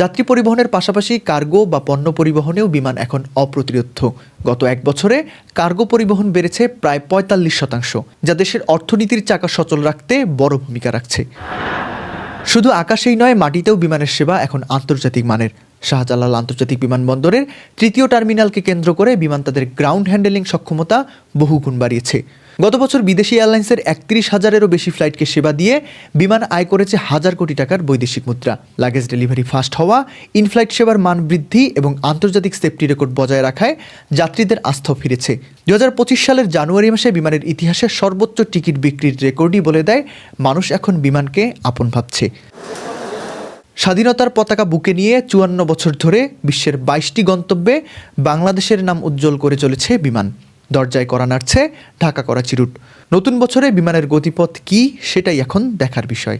যাত্রী পরিবহনের পাশাপাশি কার্গো বা পণ্য পরিবহনেও বিমান এখন অপ্রতিরোধ্য। গত এক বছরে কার্গো পরিবহন বেড়েছে প্রায় পঁয়তাল্লিশ শতাংশ, যা দেশের অর্থনীতির চাকা সচল রাখতে বড় ভূমিকা রাখছে। শুধু আকাশেই নয়, মাটিতেও বিমানের সেবা এখন আন্তর্জাতিক মানের। শাহজালাল আন্তর্জাতিক বিমানবন্দরের তৃতীয় টার্মিনালকে কেন্দ্র করে বিমান তাদের গ্রাউন্ড হ্যান্ডেলিং সক্ষমতা বহুগুণ বাড়িয়েছে। গত বছর বিদেশি এয়ারলাইন্সের একত্রিশ হাজারেরও বেশি ফ্লাইটকে সেবা দিয়ে বিমান আয় করেছে হাজার কোটি টাকার বৈদেশিক মুদ্রা। লাগেজ ডেলিভারি ফাস্ট হওয়া, ইনফ্লাইট সেবার মান বৃদ্ধি এবং আন্তর্জাতিক সেফটি রেকর্ড বজায় রাখায় যাত্রীদের আস্থা ফিরেছে। দু হাজার পঁচিশ সালের জানুয়ারি মাসে বিমানের ইতিহাসে সর্বোচ্চ টিকিট বিক্রির রেকর্ডই বলে দেয়, মানুষ এখন বিমানকে আপন ভাবছে। স্বাধীনতার পতাকা বুকে নিয়ে চুয়ান্ন বছর ধরে বিশ্বের বাইশটি গন্তব্যে বাংলাদেশের নাম উজ্জ্বল করে চলেছে বিমান। দরজায় করা নাড়ছে, ঢাকা করাচি রুট। নতুন বছরে বিমানের গতিপথ কি, সেটাই এখন দেখার বিষয়।